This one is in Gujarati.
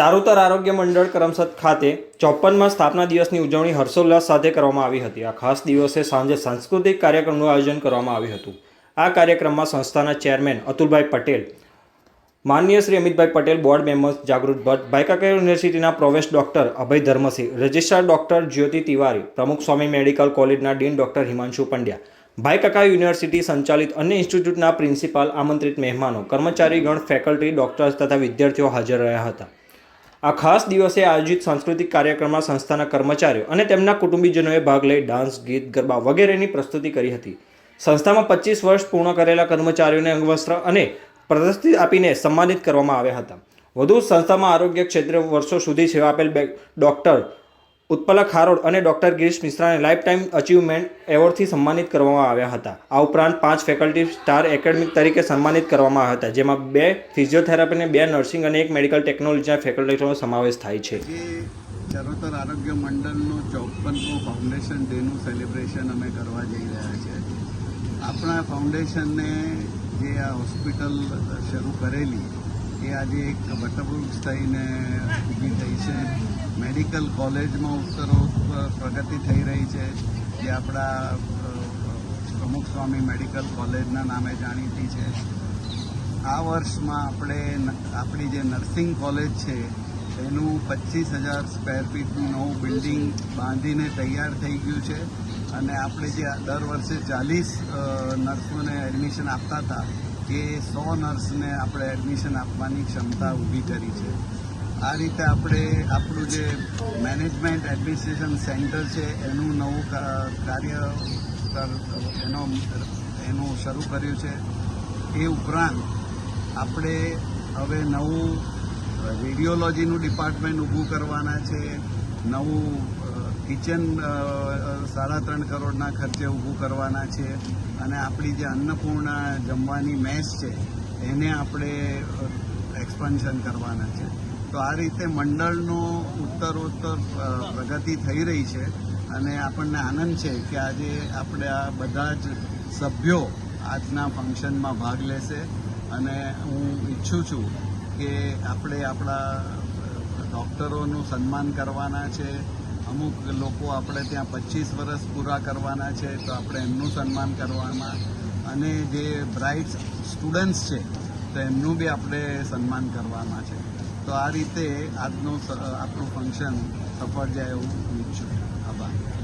ચારુતર આરોગ્ય મંડળ કરમસદ ખાતે ચોપનમાં સ્થાપના દિવસની ઉજવણી હર્ષોલ્લાસ સાથે કરવામાં આવી હતી. આ ખાસ દિવસે સાંજે સાંસ્કૃતિક કાર્યક્રમનું આયોજન કરવામાં આવ્યું હતું. આ કાર્યક્રમમાં સંસ્થાના ચેરમેન અતુલભાઈ પટેલ, માનનીય શ્રી અમિતભાઈ પટેલ, બોર્ડ મેમ્બર્સ, જાગૃત ભટ્ટ, ભાઈકાકા યુનિવર્સિટીના provost doctor Abhay Dharmsinh, registrar doctor Jyoti Tiwari, Pramukh Swami medical કોલેજના dean doctor Himanshu Pandya, Bhaikaka university સંચાલિત અન્ય ઇન્સ્ટિટ્યૂટના પ્રિન્સિપાલ આમંત્રિત મહેમાનો, કર્મચારીગણ, ફેકલ્ટી, ડોક્ટર્સ તથા વિદ્યાર્થીઓ હાજર રહ્યા હતા. આ ખાસ દિવસે આયોજિત સાંસ્કૃતિક કાર્યક્રમમાં સંસ્થાના કર્મચારીઓ અને તેમના કુટુંબીજનોએ ભાગ લઈ ડાન્સ, ગીત, ગરબા વગેરેની પ્રસ્તુતિ કરી હતી. સંસ્થામાં પચીસ વર્ષ પૂર્ણ કરેલા કર્મચારીઓને અંગવસ્ત્ર અને પ્રદર્શિત આપીને સન્માનિત કરવામાં આવ્યા હતા. વધુ સંસ્થામાં આરોગ્ય ક્ષેત્રે વર્ષો સુધી સેવા આપેલ ડોક્ટર ઉત્પલા હારોડ અને ડોક્ટર ગિરીશ મિશ્રાને લાઈફ ટાઈમ અચીવમેન્ટ એવોર્ડથી સન્માનિત કરવામાં આવ્યા હતા. આ ઉપરાંત પાંચ ફેકલ્ટી સ્ટાર એકેડમિક તરીકે સન્માનિત કરવામાં આવ્યા હતા, જેમાં બે ફિઝિયોથેરાપી અને બે નર્સિંગ અને એક મેડિકલ ટેકનોલોજીના ફેકલ્ટીનો સમાવેશ થાય છે. ચરોતર આરોગ્ય મંડળનું ચોપનમો ફાઉન્ડેશન ડેનું સેલિબ્રેશન અમે કરવા જઈ રહ્યા છે. આપણા ફાઉન્ડેશનને જે આ હોસ્પિટલ શરૂ કરેલી એ આજે એક વટવૃક્ષ થઈને ઊભી થઈ છે. મેડિકલ કોલેજમાં ઉત્તરોત્તર પ્રગતિ થઈ રહી છે. જે આપણા પ્રમુખ સ્વામી મેડિકલ કોલેજના નામે જાણીતી છે. આ વર્ષમાં આપણે આપણી જે નર્સિંગ કોલેજ છે, એનું પચીસ હજાર સ્ક્વેર ફીટનું નવું બિલ્ડિંગ બાંધીને તૈયાર થઈ ગયું છે. અને આપણે જે દર વર્ષે ચાલીસ નર્સોને એડમિશન આપતા હતા એ સો નર્સને આપણે એડમિશન આપવાની ક્ષમતા ઊભી કરી છે. આ રીતે આપણે આપણું જે મેનેજમેન્ટ એડમિનિસ્ટ્રેશન સેન્ટર છે, એનું નવું કા- કાર્ય એનો, એનું શરૂ કર્યું છે. એ ઉપરાંત આપણે હવે નવું રેડિયોલોજીનું ડિપાર્ટમેન્ટ ઊભું કરવાના છે, નવું કિચન સાડા ત્રણ કરોડના ખર્ચે ઊભું કરવાના છે અને આપણી જે અન્નપૂર્ણા જમવાની મેસ છે, એને આપણે એક્સપાન્શન કરવાના છે. તો આ રીતે મંડળનો ઉત્તરોત્તર પ્રગતિ થઈ રહી છે અને આપણને આનંદ છે કે આજે આપણે આ બધા જ સભ્યો આજના ફંક્શનમાં ભાગ લેશે અને હું ઈચ્છું છું કે આપણે આપણા ડૉક્ટરોનું સન્માન કરવાના છે અમુક લોકો આપણે ત્યાં પચીસ વર્ષ પૂરા કરવાના છે તો આપણે એમનું સન્માન કરવાના અને જે બ્રાઇટ સ્ટુડન્ટ્સ છે, તો એમનું બી આપણે સન્માન કરવાના છે. તો આ રીતે આજનું આપણું ફંક્શન સફળ જાય એવું ઈચ્છું. છું